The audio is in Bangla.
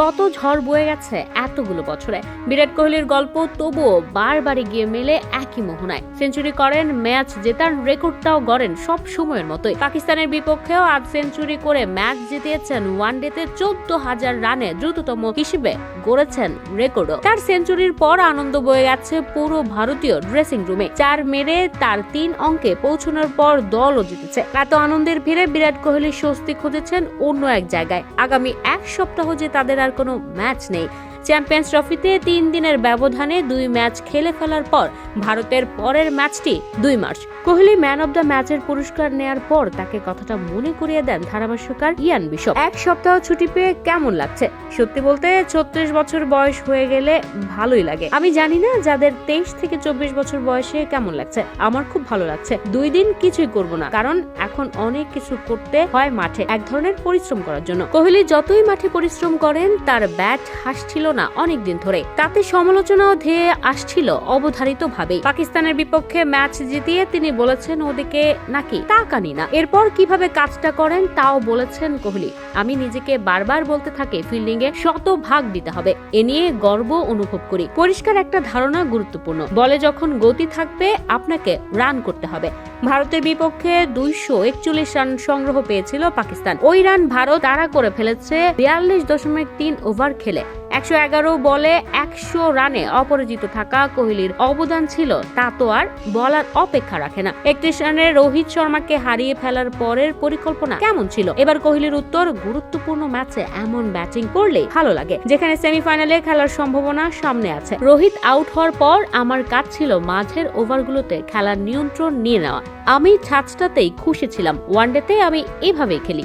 কত ঝড় বয়ে গেছে এতগুলো বছরে। বিরাট কোহলির গল্প তবুও বারবারই গিয়ে মেলে একই মোহনায়। সেঞ্চুরি করেন, ম্যাচ জেতার রেকর্ডটাও গড়েন সব সময়ের মতোই। পাকিস্তানের বিপক্ষেও আজ সেঞ্চুরি করে ম্যাচ জিতিয়েছেন ওয়ানডেতে চোদ্দ হাজার রানে দ্রুততম হিসেবে গড়েছেন রেকর্ডও। তার সেঞ্চুরির পর আনন্দ বয়ে গেছে পুরো ভারতীয় ড্রেসিং রুমে চার মেরে তার তিন অঙ্কে পৌঁছানোর পর দলও জিতেছে। এত আনন্দের ভিড়ে বিরাট কোহলি স্বস্তি খুঁজেছেন অন্য এক জায়গায়। আগামী এক সপ্তাহ যে তাদের আর কোনো ম্যাচ নেই। চ্যাম্পিয়ন্স ট্রফিতে তিন দিনের ব্যবধানে দুই ম্যাচ খেলে ফেলার পর ভারতের পরের ম্যাচটি দুই March. Kohli man of the ম্যাচের পুরস্কার নেয়ার পর তাকে কথাটা মনে করিয়ে দেন ধারাভাষ্যকার ইয়ান বিশপ। এক সপ্তাহ ছুটি পেয়ে কেমন লাগছে? সত্যি বলতে ছত্রিশ বছর বয়স হয়ে গেলে ভালোই লাগে। আমি জানি না যাদের তেইশ থেকে চব্বিশ বছর বয়সে কেমন লাগছে। আমার খুব ভালো লাগছে। দুই দিন কিছুই করব না, কারণ এখন অনেক কিছু করতে হয় মাঠে, এক ধরনের পরিশ্রম করার জন্য। কোহলি যতই মাঠে পরিশ্রম করেন, তার ব্যাট হাসছিল না অনেক দিন ধরে। তাতে সমালোচনাও ধেয়ে আসছিল অবধারিত ভাবেই পাকিস্তানের বিপক্ষে ম্যাচ জিতিয়ে তিনি বলেছেন ওদিকে নাকি তাকানি না। এরপর কীভাবে কাজটা করেন তাও বলেছেন কোহলি। আমি নিজেকে বারবার বলতে থাকি ফিল্ডিং এ শত ভাগ দিতে হবে। এ নিয়ে গর্ব অনুভব করি। পরিষ্কার একটা ধারণা গুরুত্বপূর্ণ। বলে যখন গতি থাকবে, আপনাকে রান করতে হবে। ভারতের বিপক্ষে দুইশো একচল্লিশ রান সংগ্রহ পেয়েছিল পাকিস্তান। ওই রান ভারত তাড়া করে ফেলেছে বিয়াল্লিশ দশমিক তিন ওভার খেলে। একশো এগারো বলে একশো রানে অপরাজিত থাকা কোহলির অবদান ছিল, তা তো আর বলার অপেক্ষা রাখে না। একত্রিশ রানে রোহিত শর্মাকে হারিয়ে ফেলার পরের পরিকল্পনা কেমন ছিল? এবার কোহলির উত্তর, গুরুত্বপূর্ণ ম্যাচে এমন ব্যাটিং করলে ভালো লাগে। যেখানে সেমিফাইনালে খেলার সম্ভাবনা সামনে আছে। রোহিত আউট হওয়ার পর আমার কাজ ছিল মাঝের ওভারগুলোতে খেলার নিয়ন্ত্রণ নিয়ে নেওয়া। আমি ছাঁচটাতেই খুশি ছিলাম। ওয়ানডেতে আমি এভাবেই খেলি।